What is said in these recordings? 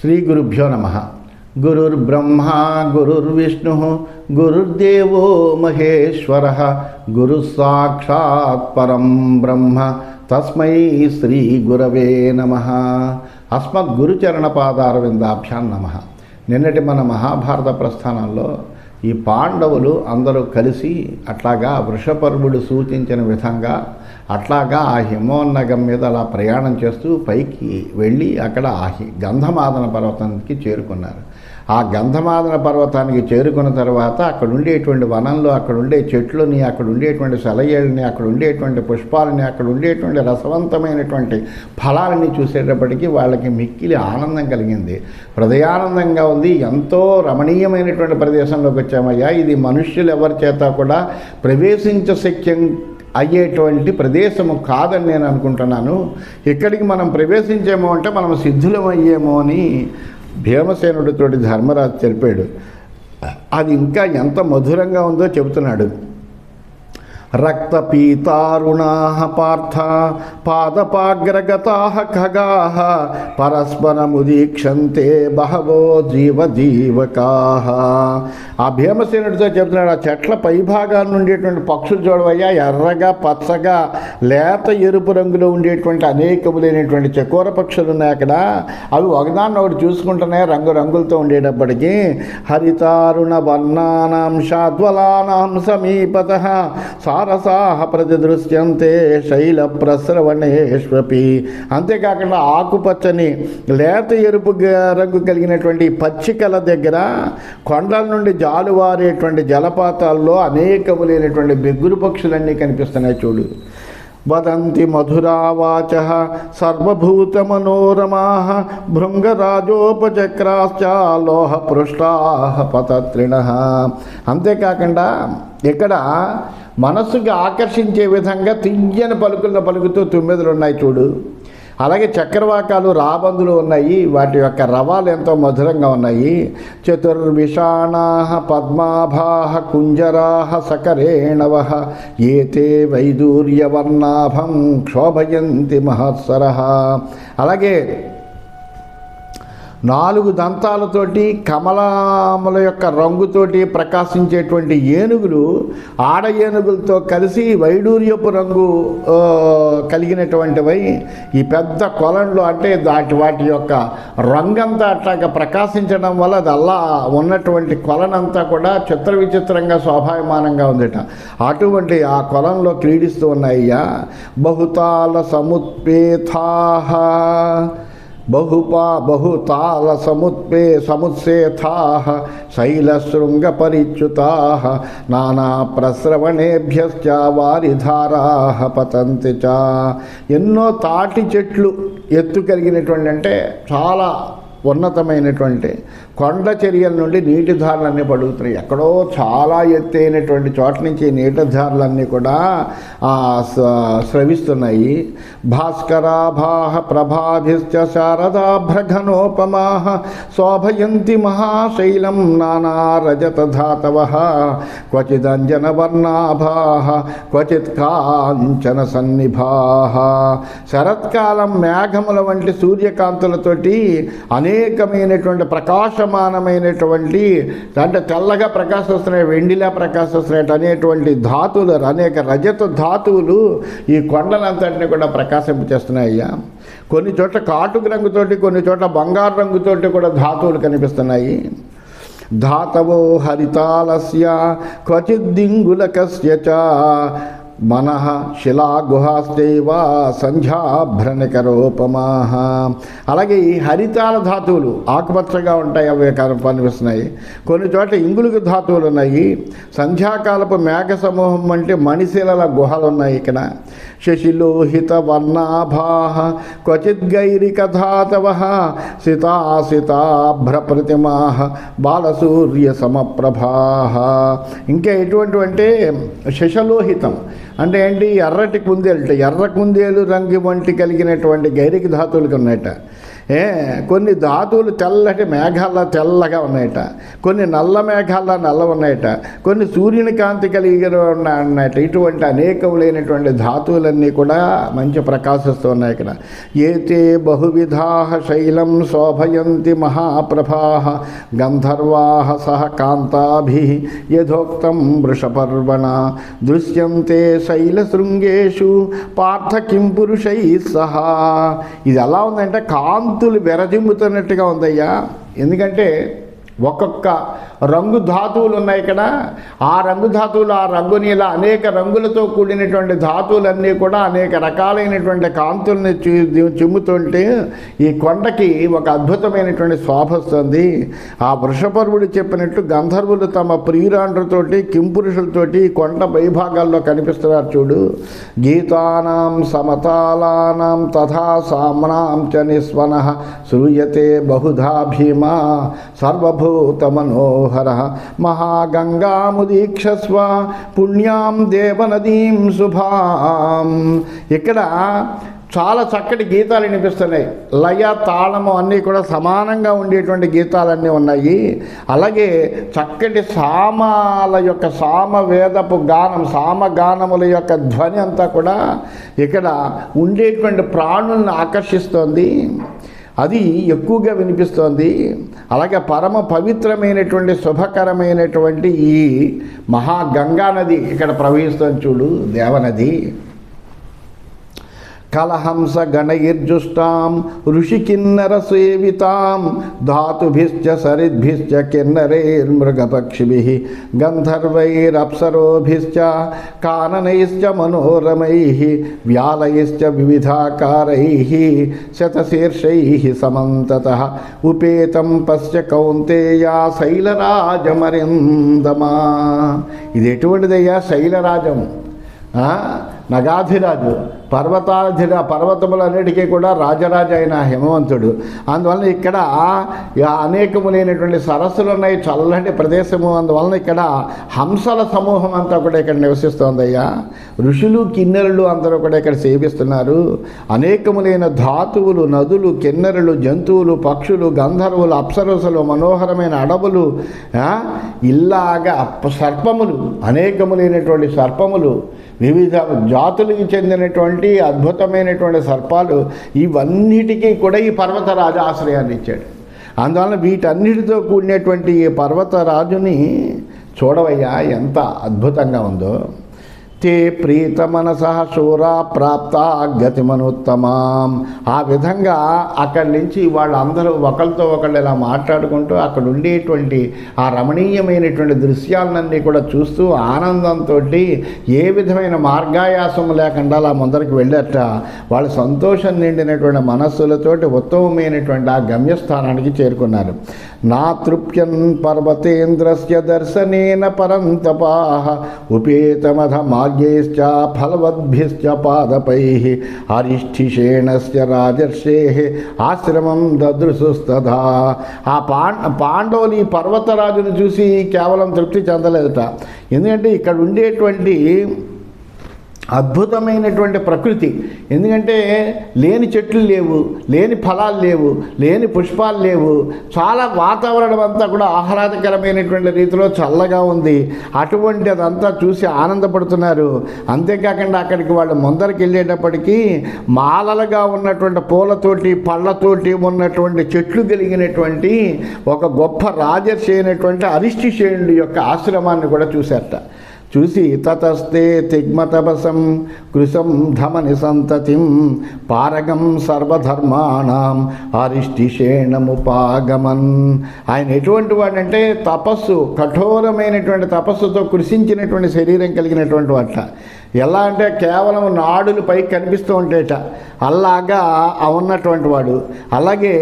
శ్రీ గురుభ్యో నమ. గురుర్బ్రహ్మ గురుర్విష్ణు గురుర్దేవో మహేశ్వర గురు సాక్షాత్ పరం బ్రహ్మ. తస్మై శ్రీ గురవే నమ. అస్మద్ గురుచరణ పాదారవిందాభ్యాం నమ. నిన్నటి మన మహాభారత ప్రస్థానంలో ఈ పాండవులు అందరూ కలిసి అట్లాగా వృషపర్వుడు సూచించిన విధంగా అట్లాగా ఆ హిమోన్నగం మీద అలా ప్రయాణం చేస్తూ పైకి వెళ్ళి అక్కడ ఆ గంధమాదన పర్వతానికి చేరుకున్నారు. ఆ గంధమాదన పర్వతానికి చేరుకున్న తర్వాత అక్కడ ఉండేటువంటి వనంలో అక్కడ ఉండే చెట్లని అక్కడ ఉండేటువంటి సెలయేళ్ళని అక్కడ ఉండేటువంటి పుష్పాలని అక్కడ ఉండేటువంటి రసవంతమైనటువంటి ఫలాలని చూసేటప్పటికీ వాళ్ళకి మిక్కిలి ఆనందం కలిగింది. హృదయానందంగా ఉంది. ఎంతో రమణీయమైనటువంటి ప్రదేశంలోకి వచ్చామయ్యా. ఇది మనుష్యులు ఎవరి చేత కూడా ప్రవేశించ శక్యం అయ్యేటువంటి ప్రదేశము కాదని నేను అనుకుంటున్నాను. ఇక్కడికి మనం ప్రవేశించేమో అంటే మనం సిద్ధులం అయ్యేమో అని భీమసేనుడితోటి ధర్మరాజు తెలిపాడు అది ఇంకా ఎంత మధురంగా ఉందో చెబుతున్నాడు. రక్తపీతారుణా పార్థ పాదపాగ్రగతా ఖగా పరస్పరముదీక్షంతే బహవో జీవజీవకా ఆ భీమసేనుడితో చెప్తున్నాడు ఆ చెట్ల పైభాగాన్ని ఉండేటువంటి పక్షులు చూడవయ్యా ఎర్రగా పచ్చగా లేత ఎరుపు రంగులో ఉండేటువంటి అనేకములైనటువంటి చకోర పక్షులు ఉన్నాయి అక్కడ. అవి ఒకదాన్ని ఒకటి చూసుకుంటున్నాయి రంగురంగులతో ఉండేటప్పటికీ హరితారుణ వర్ణానాం షాద్వలానాం సమీపత సారసాహ ప్రతిదృశ్యంతే శైల ప్రస్రవణేష్వపి. అంతేకాకుండా ఆకుపచ్చని లేత ఎరుపు రంగు కలిగినటువంటి పచ్చికల దగ్గర కొండల నుండి జాలువారేటువంటి జలపాతాల్లో అనేకములైనటువంటి బిగ్గురు పక్షులన్నీ కనిపిస్తున్నాయి చూడు. వదంతి మధురావాచ సర్వభూతమనోరమా భృంగరాజోపచక్రాశ్చ లోహ పృష్టా పతత్రిణ. అంతేకాకుండా ఇక్కడ మనస్సుకి ఆకర్షించే విధంగా తీయని పలుకులను పలుకుతూ తుమ్మెదలు ఉన్నాయి చూడు. అలాగే చక్రవాకాలు రాబందులు ఉన్నాయి వాటి యొక్క రవాలు ఎంతో మధురంగా ఉన్నాయి. చతుర్విషాణా పద్మాభా కుంజరాహ సకరేణవ ఏతే వైదూర్యవర్ణాభం క్షోభయంతి మహత్సర. అలాగే నాలుగు దంతాలతోటి కమలాముల యొక్క రంగుతోటి ప్రకాశించేటువంటి ఏనుగులు ఆడ ఏనుగులతో కలిసి వైడూర్యపు రంగు కలిగినటువంటివై ఈ పెద్ద కొలంలో అంటే దాటి వాటి యొక్క రంగంతా అట్లాగా ప్రకాశించడం వల్ల అది అల్లా ఉన్నటువంటి కొలనంతా కూడా చిత్ర విచిత్రంగా శోభాయమానంగా ఉందిట. అటువంటి ఆ కొలంలో క్రీడిస్తూ ఉన్నాయ్యా బహుతాల సముత్పేథాహ. బహుపా బహుతాల సముత్పే సముత్సేథా శైలశృంగ పరిచ్యుతా నానా ప్రస్రవణేభ్యశ్చ వారిధారా పతంతి చ. ఎన్నో తాటి చెట్లు ఎత్తు కలిగినటువంటి అంటే చాలా ఉన్నతమైనటువంటి కొండ చర్యల నుండి నీటి ధారలన్నీ పడుగుతున్నాయి. ఎక్కడో చాలా ఎత్తైనటువంటి చోట నుంచి నీటి ధారలన్నీ కూడా స్రవిస్తున్నాయి. భాస్కరాభాహ ప్రభాభిశ్చ శారదాభ్రఘనోపమాహ శోభయంతి మహాశైలం నానా రజతధాతవ క్వచిదంజనవర్ణాభా క్వచిత్ కాంచన సన్నిభా శరత్కాలం మేఘముల వంటి సూర్యకాంతులతోటి అనేకమైనటువంటి ప్రకాశం ప్రకాశమానమైనటువంటి అంటే తెల్లగా ప్రకాశిస్తున్నాయి వెండిలా ప్రకాశిస్తున్నాయి అనేటువంటి ధాతువులు అనేక రజత ధాతువులు ఈ కొండలంతటిని కూడా ప్రకాశింపచేస్తున్నాయ్యా కొన్ని చోట్ల కాటుకు రంగుతోటి కొన్ని చోట్ల బంగారు రంగుతోటి కూడా ధాతువులు కనిపిస్తున్నాయి. ధాతవో హరితాలస్య క్వచిద్దింగులకస్య చ మనః శిలాగుహాస్తేవ సంధ్యాభ్రణికరోపమా. అలాగే ఈ హరితాల ధాతువులు ఆకుపచ్చగా ఉంటాయి అవి కనిపిస్తున్నాయి కొన్ని చోట్ల ఇంగులుగు ధాతువులు ఉన్నాయి. సంధ్యాకాలపు మేఘ సమూహం అంటే మణిశిలల గుహలు ఉన్నాయి ఇక్కడ. శశిలోహిత వర్ణాభా క్వచిద్గైరిక ధాతవ సితాసితాభ్రప్రతిమా బాలసూర్య సమప్రభా ఇంకా ఎటువంటి అంటే శశలోహితం. అంటే ఏంటి? ఎర్రటి కుందేలు ఎర్ర కుందేలు రంగు వంటి కలిగినటువంటి గైరిక ధాతువులు ఉన్నాయట ఏ కొన్ని ధాతువులు తెల్లటి మేఘాల తెల్లగా ఉన్నాయట. కొన్ని నల్ల మేఘాల్లో నల్ల ఉన్నాయట. కొన్ని సూర్యుని కాంతి కలిగి ఉన్నాయట. ఇటువంటి అనేకములైనటువంటి ధాతువులన్నీ కూడా మంచి ప్రకాశిస్తూ ఉన్నాయి ఇక్కడ. ఏతే బహువిధాహ శైలం శోభయంతి మహాప్రభా గంధర్వా సహ కాంతాభి యథోక్తం వృషపర్వణ. దృశ్యంతే శైలశృంగేషు పార్థ కిం పురుషై సహా. ఇది ఎలా ఉందంటే కాంతి కాంతులు వెరజిమ్ముతున్నట్టుగా ఉందయ్యా. ఎందుకంటే ఒక్కొక్క రంగు ధాతువులు ఉన్నాయి ఇక్కడ ఆ రంగు ధాతువులు ఆ రంగుని ఇలా అనేక రంగులతో కూడినటువంటి ధాతువులన్నీ కూడా అనేక రకాలైనటువంటి కాంతుల్ని చిమ్ముతుంటే ఈ కొండకి ఒక అద్భుతమైనటువంటి శోభ వస్తుంది ఆ వృషపర్వుడు చెప్పినట్టు గంధర్వులు తమ ప్రియురాండ్రతోటి కింపురుషులతోటి ఈ కొండ పైభాగాల్లో కనిపిస్తున్నారు చూడు. గీతానాం సమతాళానాం తథా సామ్నాం చ నిస్వన శ్రూయతే బహుధా భీమా సర్వభూత మనోహర మహాగంగాముదీక్షస్వ పుణ్యాం దేవనదీం శుభాం. ఇక్కడ చాలా చక్కటి గీతాలు వినిపిస్తున్నాయి. లయ తాళము అన్నీ కూడా సమానంగా ఉండేటువంటి గీతాలన్నీ ఉన్నాయి. అలాగే చక్కటి సామాల యొక్క సామవేదపు గానం సామగానముల యొక్క ధ్వని అంతా కూడా ఇక్కడ ఉండేటువంటి ప్రాణుల్ని ఆకర్షిస్తోంది. అది ఎక్కువగా వినిపిస్తోంది. అలాగే పరమ పవిత్రమైనటువంటి శుభకరమైనటువంటి ఈ మహాగంగా నది ఇక్కడ ప్రవహిస్తుంది చూడు దేవనది. కలహంస గణయిర్జుష్టాం ఋషికిన్నర సేవితాం ధాతుభిశ్చ సరిద్భిశ్చ కిన్నరైర్మృగపక్షిభిः గంధర్వైరప్సరోభిశ్చ కాననైశ్చ మనోరమై వ్యాలైశ్చ వివిధాకారై శతశీర్షై సమంతతः ఉపేతం పశ్చ కౌంతేయా శైలరాజమరిందమా. ఇది ఎటువంటిదయ్యా? శైలరాజం. నగాధిరాజు. పర్వతాధిర పర్వతములన్నిటికీ కూడా రాజరాజు అయిన హిమవంతుడు. అందువలన ఇక్కడ అనేకములైనటువంటి సరస్సులు ఉన్నాయి చల్లటి ప్రదేశము. అందువలన ఇక్కడ హంసల సమూహం అంతా కూడా ఇక్కడ నివసిస్తోందయ్యా. ఋషులు కిన్నెరులు అందరూ కూడా ఇక్కడ సేవిస్తున్నారు. అనేకములైన ధాతువులు నదులు కిన్నెరలు జంతువులు పక్షులు గంధర్వులు అప్సరసులు మనోహరమైన అడవులు ఇలాగా ఇల్లాగా సర్పములు అనేకములైనటువంటి సర్పములు వివిధ జాతులకు చెందినటువంటి అద్భుతమైనటువంటి సర్పాలు ఇవన్నిటికీ కూడా ఈ పర్వతరాజు ఆశ్రయాన్ని ఇచ్చాడు. అందువలన వీటన్నిటితో కూడినటువంటి ఈ పర్వతరాజుని చూడవయ్యా ఎంత అద్భుతంగా ఉందో. తే ప్రీత మనస శూరా ప్రాప్త గతిమనుత్తమాం. ఆ విధంగా అక్కడి నుంచి వాళ్ళందరూ ఒకరితో ఒకళ్ళు ఇలా మాట్లాడుకుంటూ అక్కడ ఉండేటువంటి ఆ రమణీయమైనటువంటి దృశ్యాలన్నీ కూడా చూస్తూ ఆనందంతో ఏ విధమైన మార్గాయాసం లేకుండా అలా ముందరికి వెళ్ళట. వాళ్ళు సంతోషం నిండినటువంటి మనస్సులతోటి ఉత్తమమైనటువంటి ఆ గమ్యస్థానానికి చేరుకున్నారు. నా తృప్యన్ పర్వతేంద్రస్య దర్శనేన పరంతపాహ ఉపేతమధ మార్గేశ్చ ఫలవద్భిశ్చ పాదపై హరిష్ఠిషేణస్య రాజర్షే ఆశ్రమం దదృశుస్తథా ఆ పాండ పాండవులు ఈ పర్వతరాజును చూసి కేవలం తృప్తి చెందలేదట. ఎందుకంటే ఇక్కడ ఉండేటువంటి అద్భుతమైనటువంటి ప్రకృతి. ఎందుకంటే లేని చెట్లు లేవు లేని ఫలాలు లేవు లేని పుష్పాలు లేవు. చాలా వాతావరణం అంతా కూడా ఆహ్లాదకరమైనటువంటి రీతిలో చల్లగా ఉంది. అటువంటి అదంతా చూసి ఆనందపడుతున్నారు. అంతేకాకుండా అక్కడికి వాళ్ళు ముందరికి వెళ్ళేటప్పటికీ మాలలుగా ఉన్నటువంటి పూలతోటి పళ్ళతోటి ఉన్నటువంటి చెట్లు కలిగినటువంటి ఒక గొప్ప రాజర్షి అయినటువంటి అరిష్టిశేణుడి యొక్క ఆశ్రమాన్ని కూడా చూశారట. చూసి తతస్తే తిగ్మతపసం కృశం ధమని సంతతిం పారగం సర్వధర్మాణం అరిష్టిషేణముపాగమన్ ఆయన ఎటువంటి వాడంటే తపస్సు కఠోరమైనటువంటి తపస్సుతో కృషించినటువంటి శరీరం కలిగినటువంటి వాట ఎలా అంటే కేవలం నాడులు పైకి కనిపిస్తూ ఉంటాయట అలాగా ఉన్నటువంటి వాడు. అలాగే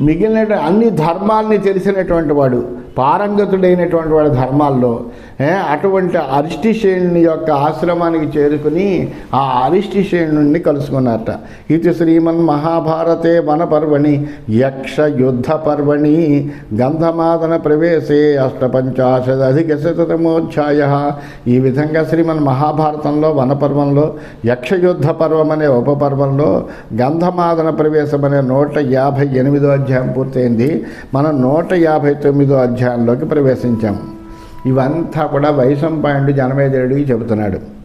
మిగిలిన అన్ని ధర్మాల్ని తెలిసినటువంటి వాడు. పారంగతుడైనటువంటి వాడు ధర్మాల్లో. అటువంటి అరిష్టిశేణుని యొక్క ఆశ్రమానికి చేరుకుని ఆ అరిష్టిశేణుని కలుసుకున్నారట. ఇది శ్రీమన్ మహాభారతే వనపర్వణి యక్ష యుద్ధ పర్వణి గంధమాదన ప్రవేశే అష్టపంచాశదధిక శతమోధ్యాయ ఈ విధంగా శ్రీమన్ మహాభారతం పర్వంలో వనపర్వంలో యక్షయుద్ధ పర్వం అనే ఉపపర్వంలో గంధమాదన ప్రవేశం అనే నూట యాభై ఎనిమిదో అధ్యాయం పూర్తయింది. మనం నూట యాభై తొమ్మిదో అధ్యాయంలోకి ప్రవేశించాం. ఇవంతా కూడా వైశంపాయుడు జనమేజయుడికి చెబుతున్నాడు.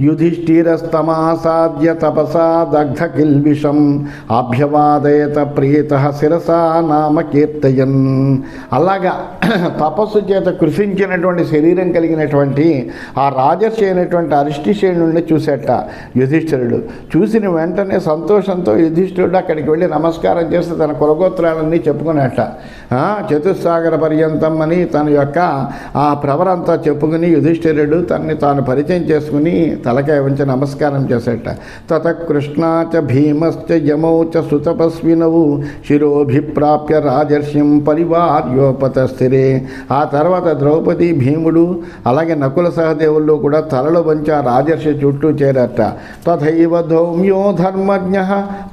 యుధిష్ఠిరస్తమాసాద్య తపసా దగ్ధ కిల్బిషం అభ్యవాదయత ప్రియత శిరసా నామ కీర్తయన్. అలాగా తపస్సు చేత కృషించినటువంటి శరీరం కలిగినటువంటి ఆ రాజర్షి అయినటువంటి అరిష్టిశేణుడిని చూసేట యుధిష్ఠిరుడు. చూసిన వెంటనే సంతోషంతో యుధిష్ఠిరుడు అక్కడికి వెళ్ళి నమస్కారం చేసి తన కులగోత్రాలన్నీ చెప్పుకునేట. చతుస్సాగర పర్యంతం అని తన యొక్క ఆ ప్రవరంతా చెప్పుకుని యుధిష్ఠిరుడు తనని తాను పరిచయం చేసుకుని తలకాయ ఉంచి నమస్కారం చేసేట. తత కృష్ణాచ భీమశ్చ యమౌ చ సుతపస్వినవు. శిరోభిప్రాప్య రాజర్షిం పరివార్యోపత స్థిరే ఆ తర్వాత ద్రౌపది భీముడు అలాగే నకుల సహదేవుల్లో కూడా తలలు వంచి ఆ రాజర్షి చుట్టూ చేరట తథైవ ధౌమ్యో ధర్మజ్ఞ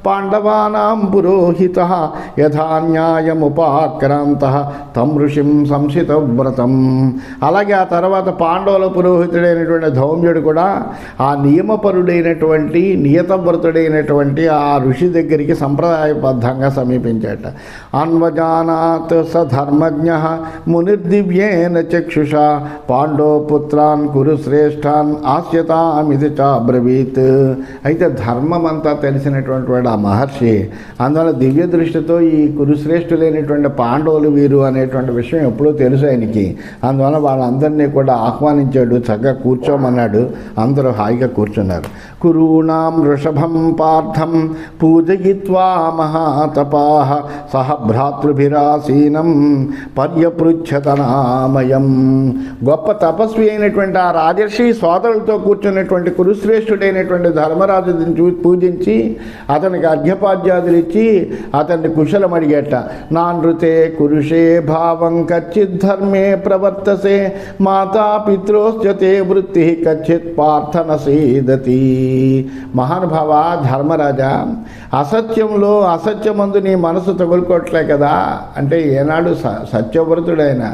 పాండవానాం పురోహిత. యథాన్యాయముపాక్రాంత తం ఋషిం సంసిత వ్రతం అలాగే ఆ తర్వాత పాండవుల పురోహితుడైనటువంటి ధౌమ్యుడు కూడా ఆ నియమపరుడైనటువంటి నియతవ్రతుడైనటువంటి ఆ ఋషి దగ్గరికి సంప్రదాయబద్ధంగా సమీపించాట. అన్వజానాత్ స ధర్మజ్ఞ మునిర్దివ్యేన చక్షుష పాండవపుత్రాన్ కురు శ్రేష్ఠాన్ ఆస్యతామిది చాబ్రవీత్ అయితే ధర్మం అంతా తెలిసినటువంటి వాడు ఆ మహర్షి అందువల్ల దివ్య దృష్టితో ఈ కురుశ్రేష్ఠులైనటువంటి పాండవులు వీరు అనేటువంటి విషయం ఎప్పుడూ తెలుసు ఆయనకి. అందువల్ల వాళ్ళందరినీ కూడా ఆహ్వానించాడు చక్కగా కూర్చోమన్నాడు. అందరూ హాయిగా కూర్చున్నారు. కురూణాం వృషభం పార్థం పూజయిత్వా మహాతపా సహ భ్రాతృభిరాసీనం పర్యపృచ్ఛతనామయం. గొప్ప తపస్వి అయినటువంటి ఆ రాజర్షి సోదరులతో కూర్చున్నటువంటి కురుశ్రేష్ఠుడైనటువంటి ధర్మరాజుని చూ పూజించి అతనికి అర్ఘ్యపాద్యాదులు ఇచ్చి అతన్ని కుశలం అడిగేట నా నృతే కురుషే భావం కచ్చిత్ ధర్మే ప్రవర్తసే మాతా పిత్రోశ్చతే వృత్తి కచ్చిత్ పార్థన సీదతి మహానుభావ ధర్మరాజా అసత్యంలో అసత్యమందు నీ మనసు తగులుకోవట్లే కదా. అంటే ఏనాడు స సత్యవ్రతుడైన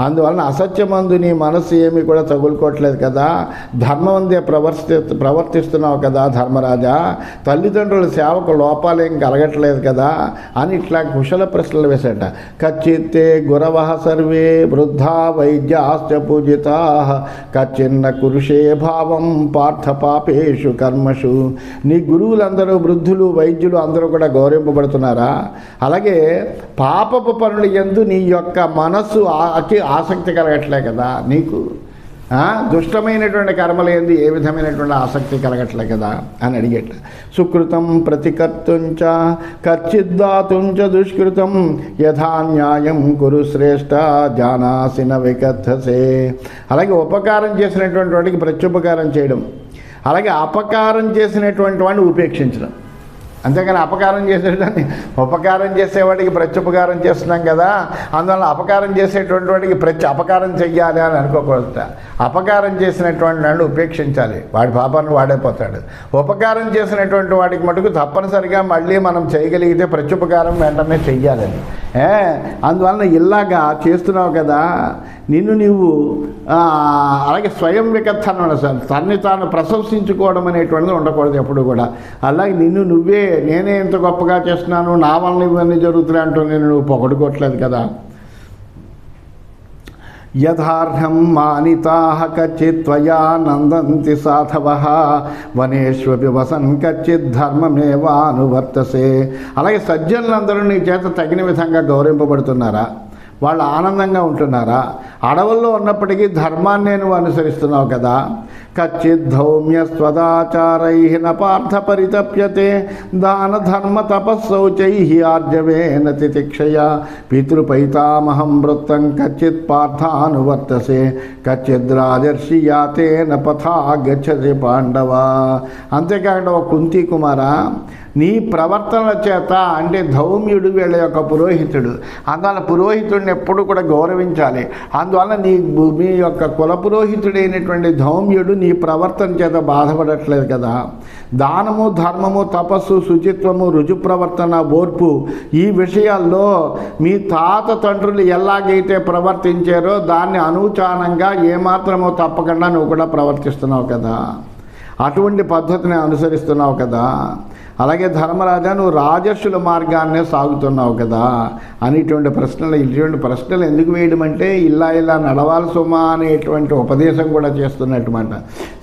అందువలన అసత్యమందు నీ మనసు ఏమి కూడా తగులుకోవట్లేదు కదా. ధర్మవందే ప్రవర్తి ప్రవర్తిస్తున్నావు కదా ధర్మరాజా. తల్లిదండ్రుల సేవకు లోపాలేం కలగట్లేదు కదా అని ఇట్లా కుశల ప్రశ్నలు వేశాట. కచ్చిత్తే గురవ సర్వే వృద్ధా వైద్యాశ్చ పూజితా కచ్చిన్న కురుషే భావం పార్థ పాపేషు కర్మషు. నీ గురువులందరూ వృద్ధులు వైద్యులు అందరూ కూడా గౌరవింపబడుతున్నారా? అలాగే పాపపు పనులు ఎందు నీ యొక్క మనస్సు అతి ఆసక్తి కలగట్లే కదా నీకు? దుష్టమైనటువంటి కర్మలు ఏంది? ఏ విధమైనటువంటి ఆసక్తి కలగట్లే కదా? అని అడిగేట. సుకృతం ప్రతికర్తుంచ కచ్చిద్దాతుంచ దుష్కృతం యథా న్యాయం కురు శ్రేష్ట జానాసిన వికథసే అలాగే ఉపకారం చేసినటువంటి వాడికి ప్రత్యుపకారం చేయడం. అలాగే అపకారం చేసినటువంటి వాడిని ఉపేక్షించడం. అంతేగాని అపకారం చేసేటాన్ని ఉపకారం చేసేవాడికి ప్రత్యుపకారం చేస్తున్నాం కదా. అందువల్ల అపకారం చేసేటువంటి వాడికి ప్రతి అపకారం చెయ్యాలి అని అనుకోకూడదు. అపకారం చేసినటువంటి వాడిని ఉపేక్షించాలి. వాడి పాపాన్ని వాడైపోతాడు ఉపకారం చేసినటువంటి వాడికి మటుకు తప్పనిసరిగా మళ్ళీ మనం చేయగలిగితే ప్రత్యుపకారం వెంటనే చెయ్యాలని. ఏ? అందువలన ఇలాగా చేస్తున్నావు కదా. నిన్ను నీవు అలాగే స్వయం వికత్సనం సార్ తన్ని తాను ప్రశంసించుకోవడం అనేటువంటిది ఉండకూడదు ఎప్పుడు కూడా. అలాగే నిన్ను నువ్వే నేనే ఇంత గొప్పగా చేస్తున్నాను నా వల్ల ఇవన్నీ జరుగుతున్నాయి అంటూ నేను నువ్వు పొగడుకోవట్లేదు కదా. యథార్హం మానితా కచ్చిత్ త్వయా నందంతి సాధవ వనేష్వపి వసన్ కచ్చిత్ ధర్మమేవానువర్తసే. అలాగే సజ్జనులందరూ నీ చేత తగిన విధంగా గౌరవింపబడుతున్నారా? వాళ్ళు ఆనందంగా ఉంటున్నారా? అడవుల్లో ఉన్నప్పటికీ ధర్మాన్ని నువ్వు అనుసరిస్తున్నావు కదా? కచ్చిత్ ధౌమ్య స్వదాచారై పార్థ పరితప్యతే దాన ధర్మ తపస్సౌచై ఆర్జవేన తితిక్షయ పితృపైతామహం వృత్తం కచ్చిత్ పార్థానువర్తసే. కచ్చిద్ రాజర్షి యాతేన పథా గచ్చతి పాండవ. అంతేకాకుండా ఒక కుంతి కుమారా నీ ప్రవర్తనల చేత అంటే ధౌమ్యుడు వీళ్ళ యొక్క పురోహితుడు. అందువల్ల పురోహితుడిని ఎప్పుడు కూడా గౌరవించాలి. అందువల్ల నీ మీ యొక్క కుల పురోహితుడైనటువంటి ధౌమ్యుడు నీ ప్రవర్తన చేత బాధపడట్లేదు కదా. దానము ధర్మము తపస్సు శుచిత్వము రుజు ప్రవర్తన ఓర్పు ఈ విషయాల్లో మీ తాత తండ్రులు ఎలాగైతే ప్రవర్తించారో దాన్ని అనూచానంగా ఏమాత్రమో తప్పకుండా నువ్వు కూడా ప్రవర్తిస్తున్నావు కదా. అటువంటి పద్ధతిని అనుసరిస్తున్నావు కదా. అలాగే ధర్మరాజా నువ్వు రాజస్సుల మార్గాన్నే సాగుతున్నావు కదా అనేటువంటి ప్రశ్నలు ఇటువంటి ప్రశ్నలు ఎందుకు వేయడం అంటే ఇలా ఇలా నడవాలి సుమా అనేటువంటి ఉపదేశం కూడా చేస్తున్నట్టుమాట.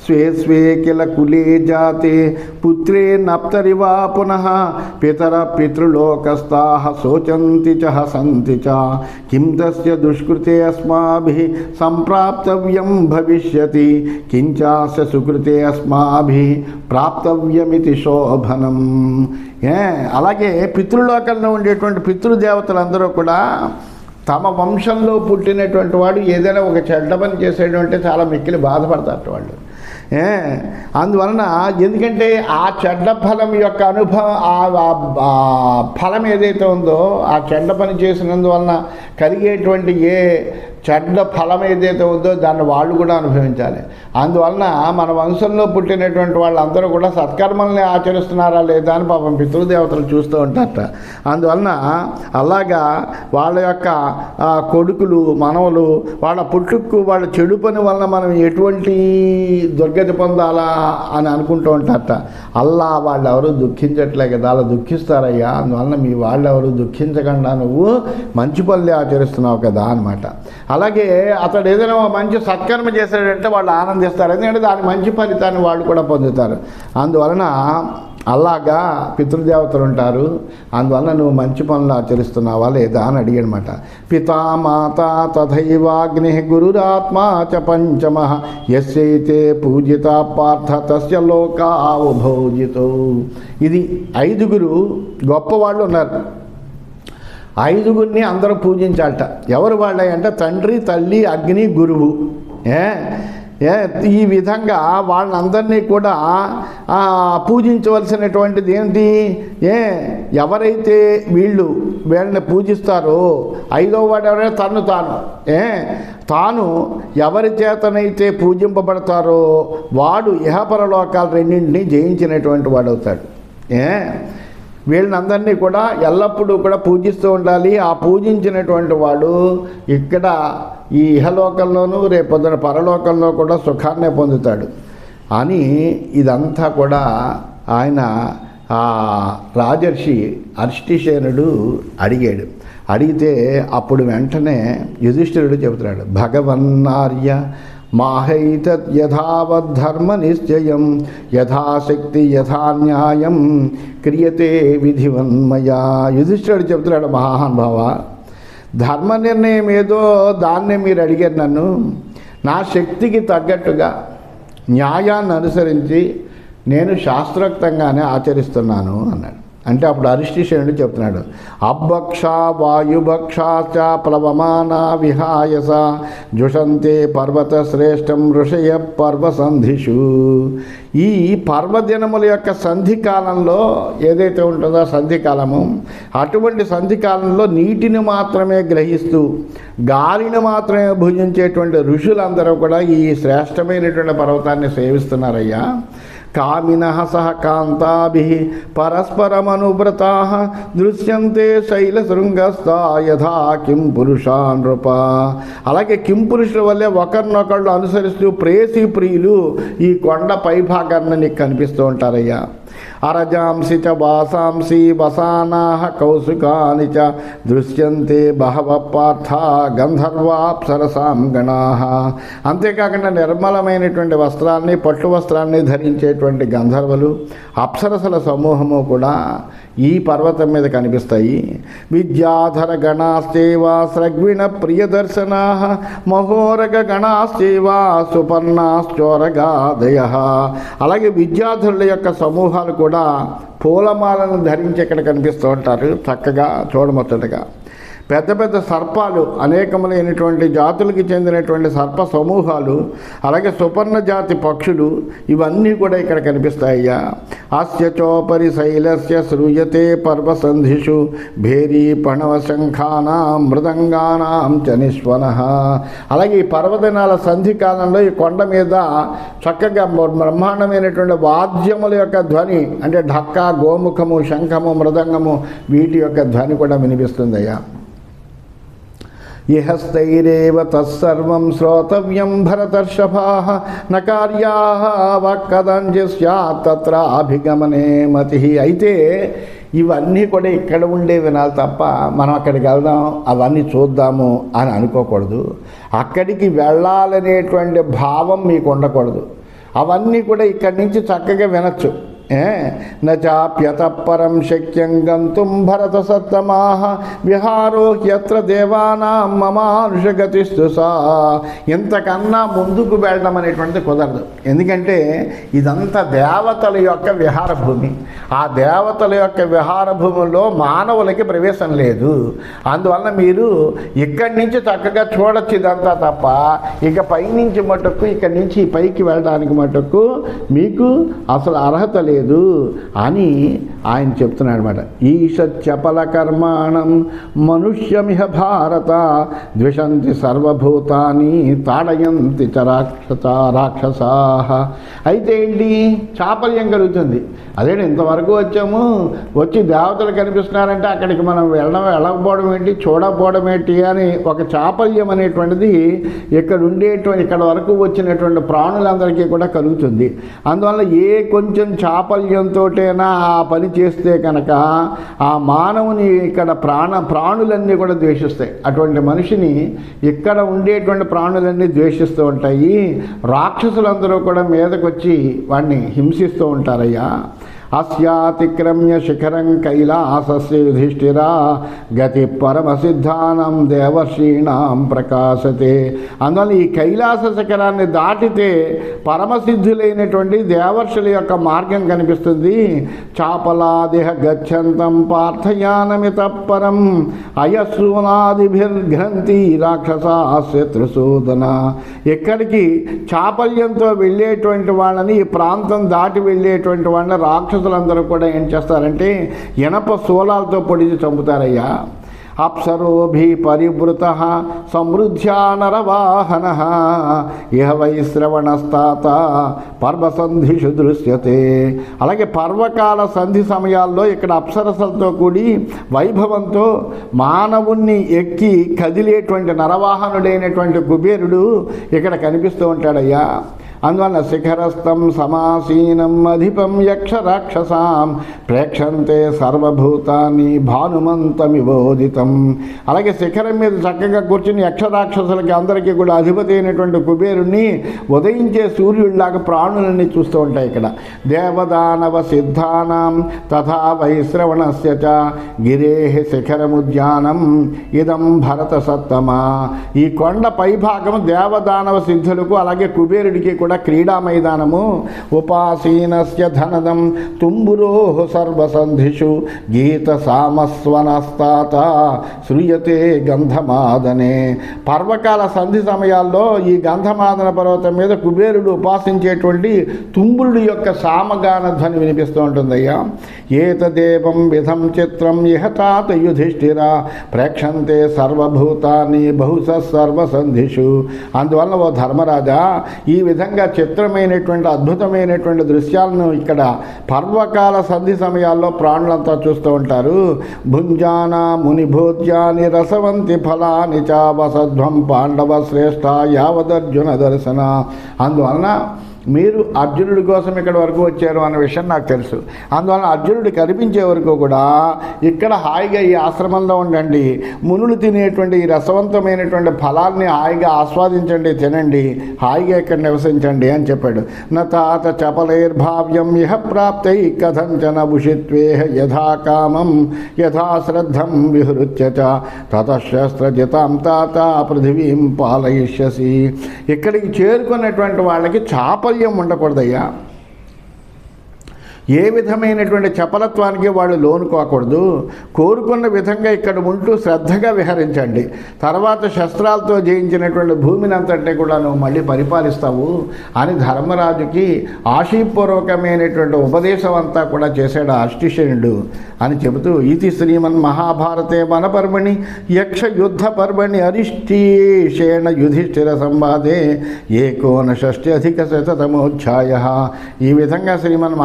స్వే స్వే కిల కులే జాతే పుత్రే నప్తరివా పునః పితర పితృలోకస్థా శోచంతి చ హసంతి చ కిం తస్య దుష్కృతే అస్మాభి సంప్రాప్తవ్యం భవిష్యతి కించాస్య సుకృతే అస్మాభి ప్రాప్తవ్యమితి శోభనం. అలాగే పితృలోకంలో ఉండేటువంటి పితృదేవతలందరూ కూడా తమ వంశంలో పుట్టినటువంటి వాడు ఏదైనా ఒక చెడ్డ పని చేసేటంటే చాలా మిక్కిలి బాధపడతారు వాళ్ళు. ఏ అందువలన ఎందుకంటే ఆ చెడ్డ ఫలం యొక్క అనుభవం ఆ ఫలం ఏదైతే ఉందో ఆ చెడ్డ పని చేసినందువలన కలిగేటువంటి ఏ చెడ్డ ఫలం ఏదైతే ఉందో దాన్ని వాళ్ళు కూడా అనుభవించాలి. అందువలన మన వంశంలో పుట్టినటువంటి వాళ్ళందరూ కూడా సత్కర్మల్ని ఆచరిస్తున్నారా లేదా అని పాపం పితృదేవతలు చూస్తూ ఉంటారట. అందువలన అలాగా వాళ్ళ యొక్క కొడుకులు మనవలు వాళ్ళ పుట్టుకు వాళ్ళ చెడు పని వలన మనం ఎటువంటి దుర్గతి పొందాలా అని అనుకుంటూ ఉంటారట. అల్లా వాళ్ళు ఎవరు దుఃఖించట్లే కదా అలా దుఃఖిస్తారయ్యా. అందువలన మీ వాళ్ళు ఎవరు దుఃఖించకుండా నువ్వు మంచి పనులే ఆచరిస్తున్నావు కదా అనమాట అలాగే అతడు ఏదైనా మంచి సత్కర్మ చేశాడంటే వాళ్ళు ఆనందిస్తారు. ఎందుకంటే దాని మంచి ఫలితాన్ని వాళ్ళు కూడా పొందుతారు. అందువలన అలాగా పితృదేవతలు ఉంటారు. అందువలన నువ్వు మంచి పనులు ఆచరిస్తున్నావా లేదా అని అడిగాడనమాట పితామాత తథైవాగ్ని గురురాత్మా చ పంచమ ఎస్సైతే పూజిత పార్థ తస్య లోక ఉభౌజితో ఇది ఐదుగురు గొప్పవాళ్ళు ఉన్నారు. ఐదుగురిని అందరూ పూజించాలట. ఎవరు వాళ్ళంటే తండ్రి తల్లి అగ్ని గురువు. ఏ? ఈ విధంగా వాళ్ళందరినీ కూడా పూజించవలసినటువంటిది ఏంటి? ఏ? ఎవరైతే వీళ్ళు వీళ్ళని పూజిస్తారో ఐదో వాడు ఎవరైనా తను తాను. ఏ? తాను ఎవరి చేతనైతే పూజింపబడతారో వాడు ఇహపరలోకాలు రెండింటినీ జయించినటువంటి వాడు అవుతాడు ఏ? వీళ్ళనందరినీ కూడా ఎల్లప్పుడూ కూడా పూజిస్తూ ఉండాలి. ఆ పూజించినటువంటి వాడు ఇక్కడ ఈ ఇహలోకంలోనూ రేపొద్దున పరలోకంలో కూడా సుఖాన్నే పొందుతాడు. అని ఇదంతా కూడా ఆయన ఆ రాజర్షి అర్ష్టిసేనుడు అడిగాడు. అడిగితే అప్పుడు వెంటనే యుధిష్ఠిరుడు చెబుతున్నాడు భగవన్నార్య మాహైతత్ యథావద్ధర్మ నిశ్చయం యథాశక్తి యథా న్యాయం క్రియతే విధివన్మయా. యుధిష్ఠుడు చెబుతున్నాడు మహానుభావ ధర్మ నిర్ణయం ఏదో దాన్నే మీరు అడిగారు నన్ను. నా శక్తికి తగ్గట్టుగా న్యాయాన్ని అనుసరించి నేను శాస్త్రోక్తంగానే ఆచరిస్తున్నాను అన్నాడు. అంటే అప్పుడు అరిష్టిశనుడు చెప్తున్నాడు. అబ్బక్ష వాయుభక్షాచ ప్లవమాన విహాయస జుషంతే పర్వత శ్రేష్టం ఋషయ పర్వసంధిషు. ఈ పర్వదినముల యొక్క సంధి కాలంలో ఏదైతే ఉంటుందో సంధి కాలము అటువంటి సంధి కాలంలో నీటిని మాత్రమే గ్రహిస్తూ గాలిని మాత్రమే భుజించేటువంటి ఋషులందరూ కూడా ఈ శ్రేష్టమైనటువంటి పర్వతాన్ని సేవిస్తున్నారయ్యా. కామిన సహ కాంతాభి పరస్పరమనువ్రతా దృశ్యంతే శైలశృంగస్థా యథా కిం పురుషా నృప అలాగే కిం పురుషుల వల్లే ఒకరినొకళ్ళు అనుసరిస్తూ ప్రేసి ప్రియులు ఈ కొండ పైభాగాన్ని నీకు కనిపిస్తూ ఉంటారయ్యా. అరజాంసి చ వాసాంసి వసానా కౌసుకాని చ దృశ్యంతే బహవ పార్థ గంధర్వాప్సరసాం గణా. అంతేకాకుండా నిర్మలమైనటువంటి వస్త్రాన్ని పట్టు వస్త్రాన్ని ధరించేటువంటి గంధర్వలు అప్సరసల సమూహము కూడా ఈ పర్వతం మీద కనిపిస్తాయి. విద్యాధర గణాశ్చేవా స్రగ్విణ ప్రియదర్శనా మహోరగ గణాశ్చేవ సుపర్ణాశ్చోరగాదయ. అలాగే విద్యాధరుల యొక్క సమూహాలు కూడా పూలమాలను ధరించి ఇక్కడ కనిపిస్తూ ఉంటారు చక్కగా చూడముచ్చటగా పెద్ద పెద్ద సర్పాలు అనేకములైనటువంటి జాతులకి చెందినటువంటి సర్ప సమూహాలు అలాగే సుపర్ణ జాతి పక్షులు ఇవన్నీ కూడా ఇక్కడ కనిపిస్తాయ్యా. అస్య చోపరి శైలస్య శ్రూయతే పర్వసంధిషు భేరీ పణవ శంఖానా మృదంగానాం చ అలాగే ఈ పర్వదినాల సంధి కాలంలో ఈ కొండ మీద చక్కగా బ్రహ్మాండమైనటువంటి వాద్యముల యొక్క ధ్వని అంటే ఢక్క గోముఖము శంఖము మృదంగము వీటి యొక్క ధ్వని కూడా వినిపిస్తుందయ్యా. ఇహస్తైరేవ తత్సర్వం శ్రోతవ్యం భరతర్షభా న కార్యా వక్కదంజి తత్ర అభిగమనే మతి. అయితే ఇవన్నీ కూడా ఇక్కడ ఉండే వినాలి తప్ప మనం అక్కడికి వెళ్దాం అవన్నీ చూద్దాము అని అనుకోకూడదు. అక్కడికి వెళ్ళాలనేటువంటి భావం మీకు ఉండకూడదు. అవన్నీ కూడా ఇక్కడి నుంచి చక్కగా వినొచ్చు. ఏ? నాప్యత పరం శక్యం గంతుం భరత సత్తమా విహారో దేవానా దేవానాం మమానుషగతిస్తు సా. ఇంతకన్నా ముందుకు వెళ్ళడం అనేటువంటిది కుదరదు. ఎందుకంటే ఇదంతా దేవతల యొక్క విహార భూమి. ఆ దేవతల యొక్క విహార భూమిలో మానవులకి ప్రవేశం లేదు. అందువల్ల మీరు ఇక్కడి నుంచి చక్కగా చూడొచ్చు ఇదంతా తప్ప ఇక పైనుంచి మటుకు ఇక్కడి నుంచి పైకి వెళ్ళడానికి మటుకు మీకు అసలు అర్హత లేదు. లేదు అని ఆయన చెప్తున్నాడు అనమాట ఈషత్యపల కర్మాణం మనుష్యమిహ భారత ద్విషంతి సర్వభూతాన్ని తాడయంతి చ రాక్షస రాక్షసా అయితే ఏంటి? చాపల్యం కలుగుతుంది. అదే ఇంతవరకు వచ్చాము. వచ్చి దేవతలు కనిపిస్తున్నారంటే అక్కడికి మనం వెళ్ళడం వెళ్ళకపోవడం ఏంటి? చూడకపోవడం ఏంటి అని ఒక చాపల్యం అనేటువంటిది ఇక్కడ ఉండేటువంటి ఇక్కడ వరకు వచ్చినటువంటి ప్రాణులందరికీ కూడా కలుగుతుంది. అందువల్ల ఏ కొంచెం చాపల్యంతోటైనా ఆ పని చేస్తే కనుక ఆ మానవుని ఇక్కడ ప్రాణ ప్రాణులన్నీ కూడా ద్వేషిస్తాయి. అటువంటి మనిషిని ఇక్కడ ఉండేటువంటి ప్రాణులన్నీ ద్వేషిస్తూ ఉంటాయి. రాక్షసులందరూ కూడా మీదకొచ్చి వాడిని హింసిస్తూ ఉంటారయ్యా. అస్యాతిక్రమ్య శిఖరం కైలాసస్ యుధిష్ఠిరా గతి పరమసిద్ధానం దేవశ్రీణాం ప్రకాశతే. అందువల్ల ఈ కైలాస శిఖరాన్ని దాటితే పరమసిద్ధులైనటువంటి దేవర్షుల యొక్క మార్గం కనిపిస్తుంది. చాపలాదిహ గచ్చంతం పార్థయానమిత పరం అయస్సూనాదిభిర్ఘ్రంతి రాక్షసాస్య శత్రుసూదన ఎక్కడికి చాపల్యంతో వెళ్ళేటువంటి వాళ్ళని ఈ ప్రాంతం దాటి వెళ్ళేటువంటి వాళ్ళని రాక్షసులందరూ కూడా ఏం చేస్తారంటే ఇనప శూలాలతో పొడిచి చంపుతారయ్యా. అప్సరోభి పరివృత సమృద్ధ్యానరవాహన ఇహ వై శ్రవణస్తాత పర్వసంధిషు దృశ్యతే. అలాగే పర్వకాల సంధి సమయాల్లో ఇక్కడ అప్సరసలతో కూడి వైభవంతో మానవుణ్ణి ఎక్కి కదిలేటువంటి నరవాహనుడైనటువంటి కుబేరుడు ఇక్కడ కనిపిస్తూ ఉంటాడయ్యా. అందువల్ల శిఖరస్థం సమాసీనం అధిపం యక్ష రాక్షసాం ప్రేక్షంతే సర్వభూతాన్ని భానుమంతమివోదితం. అలాగే శిఖరం మీద చక్కగా కూర్చుని యక్ష రాక్షసులకి అందరికీ కూడా అధిపతి అయినటువంటి కుబేరుణ్ణి ఉదయించే సూర్యుడిలాగా ప్రాణులన్నీ చూస్తూ ఉంటాయి ఇక్కడ. దేవదానవ సిద్ధానాం తథా వైశ్రవణస్య చ. గిరే శిఖరముద్యానం ఇదం భరత సత్తమా ఈ కొండ పైభాగం దేవదానవ సిద్ధులకు అలాగే కుబేరుడికి కూడా క్రీడా మైదానము. ఉపాసీనస్య ధనదం తుంబురో సర్వసంధిషు. గీత సామస్వనస్తాత. శ్రూయతే గంధమాదనే. పర్వకాల సంధి సమయాల్లో ఈ గంధమాదన పర్వతం మీద కుబేరుడు ఉపాసించేటువంటి తుంబురుడు యొక్క సామగాన ధ్వని వినిపిస్తూ ఉంటుందయ్యా. ఏతదేవం విధం చిత్రం ఇహతాత యుధిష్ఠిర. ప్రేక్షంతే సర్వభూతాన్ని బహుశ సర్వసంధిషు. అందువల్ల ఓ ధర్మరాజా ఈ విధంగా చిత్రమైనటువంటి అద్భుతమైనటువంటి దృశ్యాలను ఇక్కడ పర్వకాల సంధి సమయాల్లో ప్రాణులంతా చూస్తూ ఉంటారు. భుంజాన మునిభోజ్యాని రసవంతి ఫలాని చావసధ్వం పాండవ శ్రేష్ఠ యావదర్జున దర్శన. అందువలన మీరు అర్జునుడి కోసం ఇక్కడ వరకు వచ్చారు అన్న విషయం నాకు తెలుసు. అందువలన అర్జునుడు కనిపించే వరకు కూడా ఇక్కడ హాయిగా ఈ ఆశ్రమంలో ఉండండి. మునులు తినేటువంటి ఈ రసవంతమైనటువంటి ఫలాన్ని హాయిగా ఆస్వాదించండి తినండి. హాయిగా ఇక్కడ నివసించండి అని చెప్పాడు. నతాత చపలైర్భావ్యం ఇహ ప్రాప్తై కథంచన భుషిత్వేహ యథా కామం విహృత్యత విహృత్య తతశస్త్రజితాం తాత పృథివీం పాలయిష్యసి. ఇక్కడికి చేరుకున్నటువంటి వాళ్ళకి చాపల్యం ఉండకూడదయ్యా. ఏ విధమైనటువంటి చపలత్వానికి వాళ్ళు లోను కాకూడదు. కోరుకున్న విధంగా ఇక్కడ ఉంటూ శ్రద్ధగా విహరించండి. తర్వాత శస్త్రాలతో జయించినటువంటి భూమిని అంతటి కూడా నువ్వు మళ్ళీ పరిపాలిస్తావు అని ధర్మరాజుకి ఆశీపూర్వకమైనటువంటి ఉపదేశం అంతా కూడా చేశాడు అష్టిశయుడు అని చెబుతూ ఇది శ్రీమన్ మహాభారతే వనపర్వణి యక్ష యుద్ధ పర్వణి అరిష్టీషేణ యుధిష్ఠిర సంవాదే ఏకోన షష్టి అధిక శతమోధ్యాయ ఈ విధంగా శ్రీమన్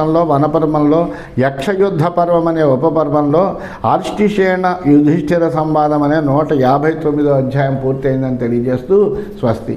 మహాభారతంలో వనపర్వంలో యక్షయుద్ధ పర్వం అనే ఉపపర్వంలో ఆర్ష్టిషేణ యుధిష్ఠిర సంవాదం అనే నూట యాభై తొమ్మిదో అధ్యాయం పూర్తయిందని తెలియజేస్తూ స్వస్తి.